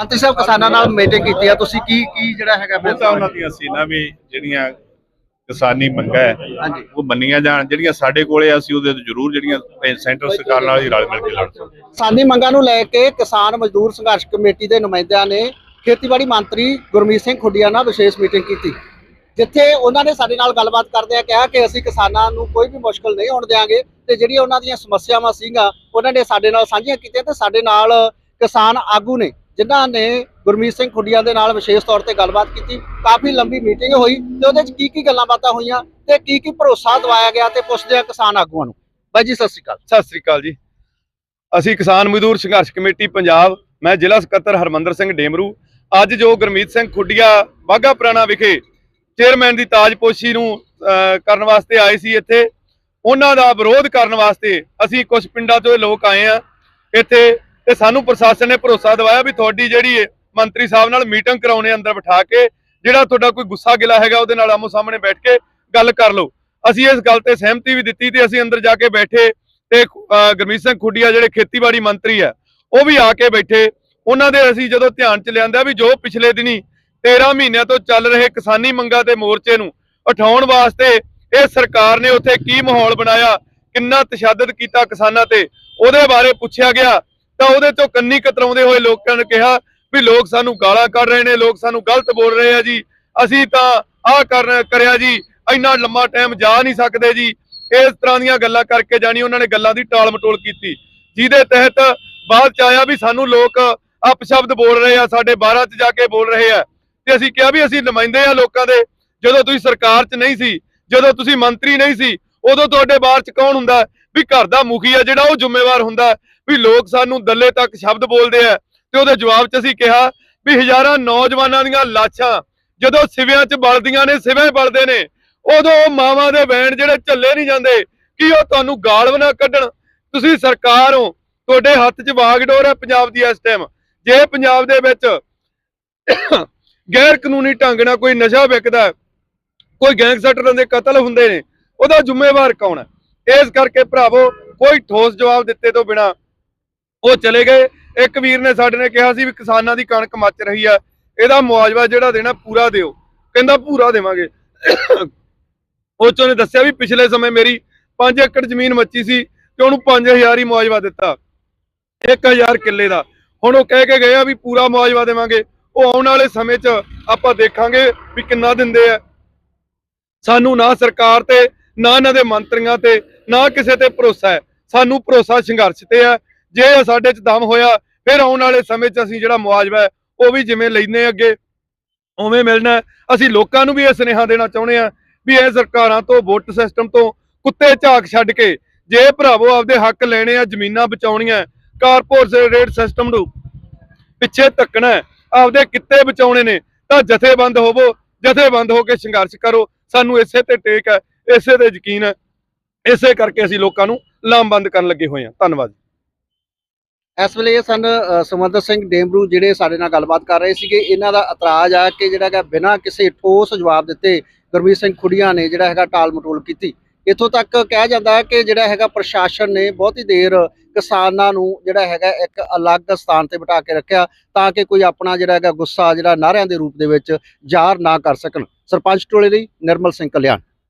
ਮੰਤਰੀ ਸਾਹਿਬ ਕਿਸਾਨਾਂ ਨਾਲ ਮੀਟਿੰਗ ਕੀਤੀ ਆ ਤੁਸੀਂ ਕੀ ਕੀ ਜਿਹੜਾ ਹੈਗਾ ਉਹ ਤਾਂ ਉਹਨਾਂ ਦੀਆਂ ਸੀਨਾ ਵੀ ਜਿਹੜੀਆਂ ਕਿਸਾਨੀ ਮੰਗਾਂ ਹੈ ਉਹ ਮੰਨੀਆਂ ਜਾਣ ਜਿਹੜੀਆਂ ਸਾਡੇ ਕੋਲੇ ਆ, ਅਸੀਂ ਉਹਦੇ ਤੇ ਜ਼ਰੂਰ ਜਿਹੜੀਆਂ ਸੈਂਟਰ ਸਰਕਾਰ ਨਾਲ ਹੀ ਰਲ ਮਿਲ ਕੇ ਲੜ ਸਕਦੇ ਕਿਸਾਨੀ ਮੰਗਾਂ ਨੂੰ ਲੈ ਕੇ ਕਿਸਾਨ ਮਜ਼ਦੂਰ ਸੰਘਰਸ਼ ਕਮੇਟੀ ਦੇ ਨੁਮਾਇੰਦਿਆਂ ਨੇ ਖੇਤੀਬਾੜੀ ਮੰਤਰੀ ਗੁਰਮੀਤ ਸਿੰਘ ਖੁੱਡੀਆਂ ਨਾਲ ਵਿਸ਼ੇਸ਼ ਮੀਟਿੰਗ ਕੀਤੀ ਜਿੱਥੇ ਉਹਨਾਂ ਨੇ ਸਾਡੇ ਨਾਲ ਗੱਲਬਾਤ ਕਰਦਿਆਂ ਕਿਹਾ ਕਿ ਅਸੀਂ ਕਿਸਾਨਾਂ ਨੂੰ ਕੋਈ ਵੀ ਮੁਸ਼ਕਲ ਨਹੀਂ ਹੋਣ ਦੇਵਾਂਗੇ ਤੇ ਜਿਹੜੀਆਂ ਉਹਨਾਂ ਦੀਆਂ ਸਮੱਸਿਆਵਾਂ ਸੀਗਾ ਉਹਨਾਂ ਨੇ ਸਾਡੇ ਨਾਲ ਸਾਂਝੀਆਂ ਕੀਤੀਆਂ ਤੇ ਸਾਡੇ ਨਾਲ ਕਿਸਾਨ ਆਗੂ ਨੇ ਜਿਨ੍ਹਾਂ ਨੇ ਗੁਰਮੀਤ ਸਿੰਘ ਖੁੱਡੀਆਂ ਦੇ ਨਾਲ ਵਿਸ਼ੇਸ਼ ਤੌਰ ਤੇ ਗੱਲਬਾਤ ਕੀਤੀ ਕਾਫੀ ਲੰਬੀ ਮੀਟਿੰਗ ਹੋਈ ਤੇ ਉਹਦੇ ਵਿੱਚ ਕੀ ਕੀ ਗੱਲਾਂ ਬਾਤਾਂ ਹੋਈਆਂ ਤੇ ਕੀ ਕੀ ਭਰੋਸਾ ਦਵਾਇਆ ਗਿਆ ਤੇ ਪੁੱਛਦੇ ਆ ਕਿਸਾਨ ਆਗੂਆਂ ਨੂੰ। ਬਾਈ ਜੀ ਸਤਿ ਸ਼੍ਰੀ ਅਕਾਲ। ਸਤਿ ਸ੍ਰੀ ਅਕਾਲ ਜੀ। ਅਸੀਂ ਕਿਸਾਨ ਮਜ਼ਦੂਰ ਸੰਘਰਸ਼ ਕਮੇਟੀ ਪੰਜਾਬ ਮੈਂ ਜ਼ਿਲ੍ਹਾ ਸਕੱਤਰ ਹਰਮੰਦਰ ਸਿੰਘ ਡੇਮਰੂ। ਅੱਜ ਜੋ ਗੁਰਮੀਤ ਸਿੰਘ ਖੁੱਡੀਆ ਬਾਗਾ ਪੁਰਾਣਾ ਵਿਖੇ ਚੇਅਰਮੈਨ ਦੀ ਤਾਜਪੋਸ਼ੀ ਨੂੰ ਅਹ, ਕਰਨ ਵਾਸਤੇ ਆਏ ਸੀ ਇੱਥੇ ਉਹਨਾਂ ਦਾ ਵਿਰੋਧ ਕਰਨ ਵਾਸਤੇ ਅਸੀਂ ਕੁਝ ਪਿੰਡਾਂ ਤੋਂ ਲੋਕ ਆਏ ਆ। ਇੱਥੇ ਤੇ ਸਾਨੂੰ ਪ੍ਰਸ਼ਾਸਨ ਨੇ ਭਰੋਸਾ ਦਿਵਾਇਆ ਵੀ ਤੁਹਾਡੀ ਜਿਹੜੀ ਹੈ ਮੰਤਰੀ ਸਾਹਿਬ ਨਾਲ ਮੀਟਿੰਗ ਕਰਾਉਣੇ ਅੰਦਰ ਬਿਠਾ ਕੇ ਜਿਹੜਾ ਤੁਹਾਡਾ ਕੋਈ ਗੁੱਸਾ ਗਿਲਾ ਹੈਗਾ ਉਹਦੇ ਨਾਲ ਆਮੋ ਸਾਹਮਣੇ ਬੈਠ ਕੇ ਗੱਲ ਕਰ ਲਓ। ਅਸੀਂ ਇਸ ਗੱਲ ਤੇ ਸਹਿਮਤੀ ਵੀ ਦਿੱਤੀ ਤੇ ਅਸੀਂ ਅੰਦਰ ਜਾ ਕੇ ਬੈਠੇ ਤੇ ਅਹ, ਗੁਰਮੀਤ ਸਿੰਘ ਖੁੱਡੀਆ ਜਿਹੜੇ ਖੇਤੀਬਾੜੀ ਮੰਤਰੀ ਆ ਉਹ ਵੀ ਆ ਕੇ ਬੈਠੇ। ਉਹਨਾਂ ਦੇ ਅਸੀਂ ਜਦੋਂ ਧਿਆਨ ਚ ਲਿਆਂਦਾ ਵੀ ਜੋ ਪਿਛਲੇ ਦਿਨੀ 13 ਮਹੀਨਿਆਂ ਤੋਂ ਚੱਲ ਰਹੇ ਕਿਸਾਨੀ ਮੰਗਾਂ ਤੇ ਮੋਰਚੇ ਨੂੰ ਉਠਾਉਣ ਵਾਸਤੇ ਇਹ ਸਰਕਾਰ ਨੇ ਉੱਥੇ ਕੀ ਮਾਹੌਲ ਬਣਾਇਆ ਕਿੰਨਾ ਤਸ਼ੱਦਦ ਕੀਤਾ ਕਿਸਾਨਾਂ ਤੇ ਉਹਦੇ ਬਾਰੇ ਪੁੱਛਿਆ ਗਿਆ। ਤਾਂ ਉਹਦੇ ਤੋਂ ਕੰਨੀ ਕਤਰਾਉਂਦੇ ਹੋਏ ਲੋਕਾਂ ਨੇ ਕਿਹਾ ਵੀ ਲੋਕ ਸਾਨੂੰ ਗਾਲਾਂ ਕੱਢ ਰਹੇ ਨੇ, ਲੋਕ ਸਾਨੂੰ ਗਲਤ ਬੋਲ ਰਹੇ ਆ ਜੀ। ਅਸੀਂ ਤਾਂ ਆਹ ਕਰ ਕਰਿਆ ਜੀ, ਇੰਨਾ ਲੰਮਾ ਟਾਈਮ ਜਾ ਨਹੀਂ ਸਕਦੇ ਜੀ। ਇਸ ਤਰ੍ਹਾਂ ਦੀਆਂ ਗੱਲਾਂ ਕਰਕੇ ਜਾਣੀ ਉਹਨਾਂ ਨੇ ਗੱਲਾਂ ਦੀ ਟਾਲ ਮਟੋਲ ਕੀਤੀ। ਜਿਹਦੇ ਤਹਿਤ ਬਾਅਦ ਚ ਆਇਆ ਵੀ ਸਾਨੂੰ ਲੋਕ ਅਪਸ਼ਬਦ ਬੋਲ ਰਹੇ ਆ, ਸਾਡੇ 12 ਚ ਜਾ ਕੇ ਬੋਲ ਰਹੇ ਆ। ਤੇ ਅਸੀਂ ਕਿਹਾ ਵੀ ਅਸੀਂ ਨੁਮਾਇੰਦੇ ਆ ਲੋਕਾਂ ਦੇ। ਜਦੋਂ ਤੁਸੀਂ ਸਰਕਾਰ 'ਚ ਨਹੀਂ ਸੀ, ਜਦੋਂ ਤੁਸੀਂ ਮੰਤਰੀ ਨਹੀਂ ਸੀ, ਉਦੋਂ ਤੁਹਾਡੇ ਬਾਹਰ 'ਚ ਕੌਣ ਹੁੰਦਾ? ਵੀ ਘਰ ਦਾ ਮੁਖੀ ਆ ਜਿਹੜਾ ਉਹ ਜ਼ਿੰਮੇਵਾਰ ਹੁੰਦਾ ਵੀ ਲੋਕ ਸਾਨੂੰ ਦੱਲੇ ਤੱਕ ਸ਼ਬਦ ਬੋਲਦੇ ਆ। ਤੇ ਉਹਦੇ ਜਵਾਬ 'ਚ ਅਸੀਂ ਕਿਹਾ ਵੀ ਹਜ਼ਾਰਾਂ ਨੌਜਵਾਨਾਂ ਦੀਆਂ ਲਾਸ਼ਾਂ ਜਦੋਂ ਸਿਵਿਆਂ 'ਚ ਬਲਦੀਆਂ ਨੇ ਸਿਵੇਂ ਬਲਦੇ ਨੇ, ਉਦੋਂ ਉਹ ਮਾਵਾਂ ਦੇ ਵੈਣ ਜਿਹੜੇ ਝੱਲੇ ਨਹੀਂ ਜਾਂਦੇ, ਕਿ ਉਹ ਤੁਹਾਨੂੰ ਗਾਲ ਨਾ ਕੱਢਣ? ਤੁਸੀਂ ਸਰਕਾਰ ਹੋ, ਤੁਹਾਡੇ ਹੱਥ 'ਚ ਵਾਗਡੋਰ ਹੈ ਪੰਜਾਬ ਦੀ ਇਸ ਟਾਈਮ ਜੇ ਪੰਜਾਬ ਦੇ ਵਿੱਚ ਗੈਰ ਕਾਨੂੰਨੀ ਢੰਗ ਨਾਲ ਕੋਈ ਨਸ਼ਾ ਵਿਕਦਾ ਕੋਈ ਗੈਂਗਸਟਰਾਂ ਦੇ ਕਤਲ ਹੁੰਦੇ ਨੇ, ਉਹਦਾ ਜ਼ਿੰਮੇਵਾਰ ਕੌਣ ਹੈ? ਇਸ ਕਰਕੇ ਭਰਾਵੋ, ਕੋਈ ਠੋਸ ਜਵਾਬ ਦਿੱਤੇ ਤੋਂ ਬਿਨਾ ਉਹ ਚਲੇ ਗਏ। ਇੱਕ ਵੀਰ ਨੇ ਸਾਡੇ ਨੇ ਕਿਹਾ ਸੀ ਵੀ ਕਿਸਾਨਾਂ ਦੀ ਕਣਕ ਮੱਚ ਰਹੀ ਆ, ਇਹਦਾ ਮੁਆਵਜ਼ਾ ਜਿਹੜਾ ਦੇਣਾ ਪੂਰਾ ਦਿਓ। ਕਹਿੰਦਾ ਪੂਰਾ ਦੇਵਾਂਗੇ। ਉਹ 'ਚੋਂ ਨੇ ਦੱਸਿਆ ਵੀ ਪਿਛਲੇ ਸਮੇਂ ਮੇਰੀ 5 ਏਕੜ ਜ਼ਮੀਨ ਮੱਚੀ ਸੀ ਤੇ ਉਹਨੂੰ 5000 ਹੀ ਮੁਆਵਜ਼ਾ ਦਿੱਤਾ। 1000 ਕਿੱਲੇ ਦਾ। ਹੁਣ ਉਹ ਕਹਿ ਕੇ ਗਏ ਆ ਵੀ ਪੂਰਾ ਮੁਆਵਜ਼ਾ ਦੇਵਾਂਗੇ। ਉਹ ਆਉਣ ਵਾਲੇ ਸਮੇਂ 'ਚ ਆਪਾਂ ਦੇਖਾਂਗੇ ਵੀ ਕਿੰਨਾ ਦਿੰਦੇ ਆ। ਸਾਨੂੰ ਨਾ ਸਰਕਾਰ ਤੇ ਨਾ ਇਹਨਾਂ ਦੇ ਮੰਤਰੀਆਂ ਤੇ, ਨਾ ਕਿਸੇ ਤੇ ਭਰੋਸਾ ਹੈ। ਸਾਨੂੰ ਭਰੋਸਾ ਸੰਘਰਸ਼ ਤੇ ਹੈ। ਜੇ ਸਾਡੇ 'ਚ ਦਮ ਹੋਇਆ, ਫਿਰ ਆਉਣ ਵਾਲੇ ਸਮੇਂ 'ਚ ਅਸੀਂ ਜਿਹੜਾ ਮੁਆਵਜ਼ਾ ਹੈ, ਉਹ ਵੀ ਜਿਵੇਂ ਲੈਨੇ ਅੱਗੇ। ਉਵੇਂ ਮਿਲਣਾ ਅਸੀਂ ਲੋਕਾਂ ਨੂੰ ਵੀ ਇਹ ਸੁਨੇਹਾ ਦੇਣਾ ਚਾਹੁੰਦੇ ਆ ਵੀ ਇਹ ਸਰਕਾਰਾਂ ਤੋਂ, ਵੋਟ ਸਿਸਟਮ ਤੋਂ ਕੁੱਤੇ ਝਾਕ ਛੱਡ ਕੇ, ਜੇ ਭਰਾਵੋ ਆਪਦੇ ਹੱਕ ਲੈਣੇ ਆ, ਜ਼ਮੀਨਾਂ ਬਚਾਉਣੀਆਂ ਕਾਰਪੋਰੇਟ ਸਿਸਟਮ ਨੂੰ ਪਿੱਛੇ ਧੱਕਣਾ ਆਪਦੇ ਕਿੱਤੇ ਬਚਾਉਣੇ ਨੇ, ਤਾਂ ਜਥੇਬੰਦ ਹੋਵੋ, ਜਥੇਬੰਦ ਹੋ ਕੇ ਸੰਘਰਸ਼ ਕਰੋ। ਸਾਨੂੰ ਇਸੇ ਤੇ ਟੇਕ ਹੈ ਇਸੇ ਤੇ ਯਕੀਨ ਹੈ। ਇਸੇ ਕਰਕੇ ਅਸੀਂ ਲੋਕਾਂ ਨੂੰ ਲਾਮਬੰਦ ਕਰਨ ਲੱਗੇ ਹੋਏ ਹਾਂ। ਧੰਨਵਾਦ। ਇਸ ਵੇਲੇ ਇਹ ਸਨ ਅ, ਸਿੰਘ ਡੇਮਰੂ ਜਿਹੜੇ ਸਾਡੇ ਨਾਲ ਗੱਲਬਾਤ ਕਰ ਰਹੇ ਸੀਗੇ ਇਹਨਾਂ ਦਾ ਇਤਰਾਜ਼ ਆ ਕਿ ਜਿਹੜਾ ਹੈਗਾ ਬਿਨਾਂ ਕਿਸੇ ਠੋਸ ਜਵਾਬ ਦਿੱਤੇ ਗੁਰਮੀਤ ਸਿੰਘ ਖੁੱਡੀਆਂ ਨੇ ਜਿਹੜਾ ਹੈਗਾ ਟਾਲ ਮਟੋਲ ਕੀਤੀ। ਇੱਥੋਂ ਤੱਕ ਕਿਹਾ ਜਾਂਦਾ ਹੈ ਕਿ ਜਿਹੜਾ ਹੈਗਾ ਪ੍ਰਸ਼ਾਸਨ ਨੇ ਬਹੁਤੀ ਦੇਰ ਕਿਸਾਨਾਂ ਨੂੰ ਜਿਹੜਾ ਹੈਗਾ ਇੱਕ ਅਲੱਗ ਸਥਾਨ ਤੇ ਬਿਠਾ ਕੇ ਰੱਖਿਆ ਤਾਂ ਕਿ ਕੋਈ ਆਪਣਾ ਜਿਹੜਾ ਹੈਗਾ ਗੁੱਸਾ ਜਿਹੜਾ ਨਾਰਿਆਂ ਦੇ ਰੂਪ ਦੇ ਵਿੱਚ ਜ਼ਾਹਰ ਨਾ ਕਰ ਸਕਣ। ਸਰਪੰਚ ਟੋਲੇ ਲਈ ਨਿਰਮਲ ਸਿੰਘ ਕਲਿਆਣ।